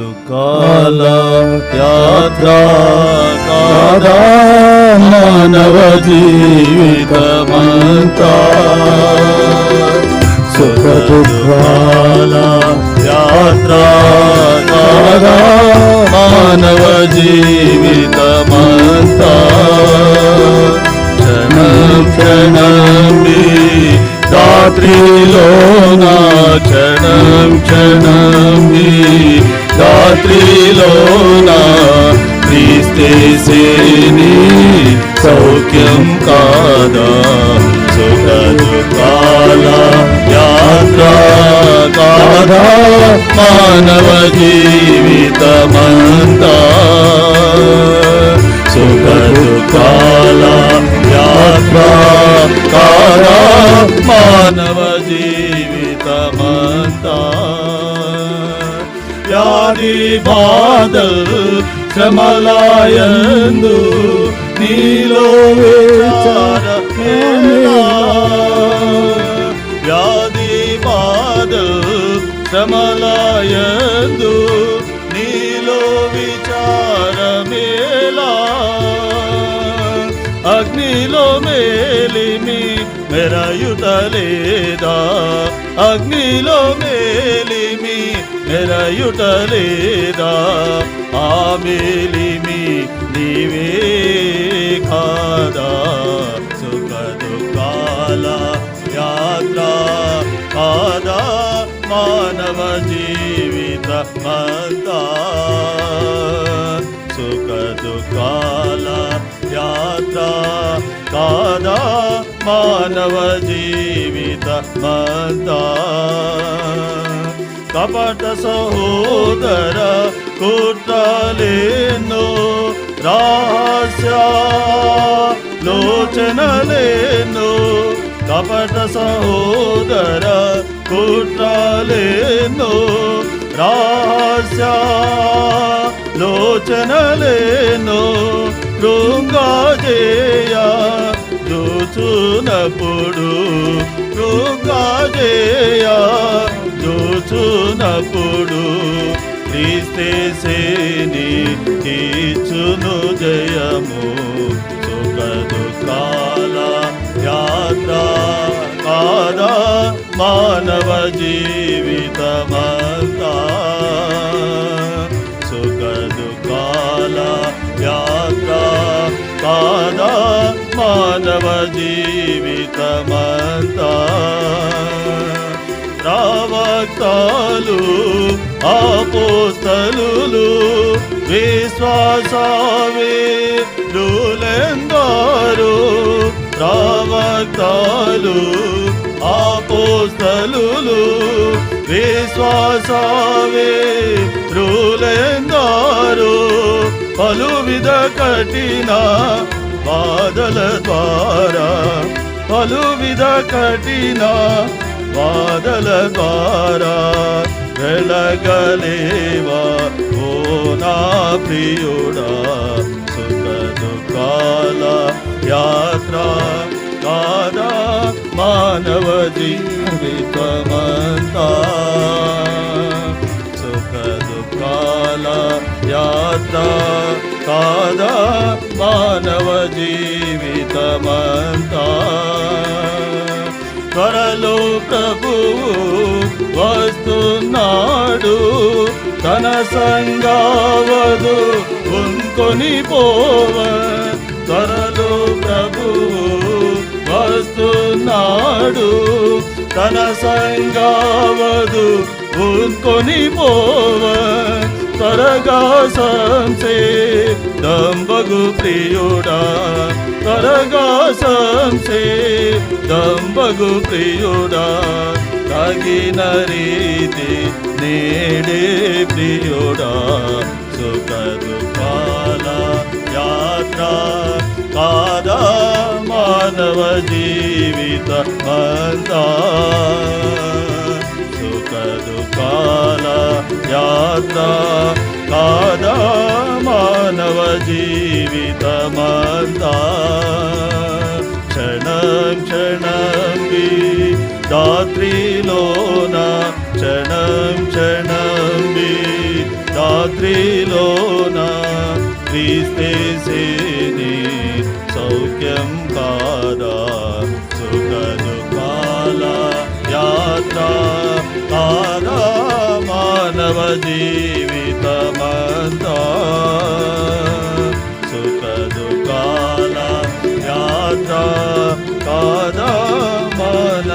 దుఃఖాల యాత్ర కాదా మానవ జీవితమంతా సుఖ దుఃఖాల యాత్ర కాదా మానవ జీవితమంతా క్షణం క్షణం ఈ రాత్రిలోన క్షణం క్షణం ఈ రాత్రిలోన క్రీస్తేసేని సౌఖ్యం కాదా? సుఖ దుఃఖాల యాత్ర కాదా? మానవ జీవితమంతా సుఖ దుఃఖాల యాత్ర కాదా? మానవ జీవితమంతా వ్యాధి బాధల్ శ్రమలాయందు నీలో వ్యాధి బాధల్ శ్రమలాయందు నీలో విచారమేలా అగ్నిలో మేలిమి మెరయుట లేదా? అగ్నిలో మేలిమి మెరయుటలేదా ఆ మేలిమి నీవే కాదా? సుఖ దుఃఖాల యాత్ర కాదా? మానవ జీవిత మంతా? సుఖ దుఃఖాల యాత్ర కాదా? మానవ జీవిత మంతా? కపట సహోదర కుట్రలేను రహస్య లోచనలేను కపట సహోదర కుట్రలేను రహస్య లోచనలేను కృంగాజేయ దూచునప్పుడు కృంగాజేయ చూచునప్పుడు క్రీస్తేసేని ఇచ్చును జయము. సుఖ దుఃఖాల యాత్ర కాదా మానవ జీవితమంతా? సుఖ దుఃఖాల యాత్ర కాదా మానవ జీవితమంతా? ప్రవక్తలు ఆపోస్తలు విశ్వాసవేరులెందరూ ప్రవక్తలు అపోస్తలు విశ్వాసవేరులెందరూ పలు విధ కఠిన బాధల ద్వారా పలు విధ కఠిన लरागलेवा पि उडा सुख दु काला यात्रा दादा मानव जीवित मख दु काला यात्रा कादा मानव जीवित मन्ता। ప్రభువు వస్తున్నాడు. తన సంగావదు ఉంకొని పోవ. త్వరలో ప్రభువు వస్తున్నాడు. తన సంగావదు ఉంకొని పోవ. త్వరగా సంసే దంబగు ప్రియుడా. త్వరగా సంసే దంబగు ప్రియుడా. తగిన రీతి నేడే ప్రియుడా. సుఖ దుఃఖాల యాత్ర కాదా మానవ జీవిత మంతా సుఖ కాదా కాదా మానవ జీవితమంతా క్షణం క్షణం దాత్రిలోన రాత్రిలోన క్షణం క్షణం ఈ రాత్రిలోన కాదా మానవ జీవితమంతా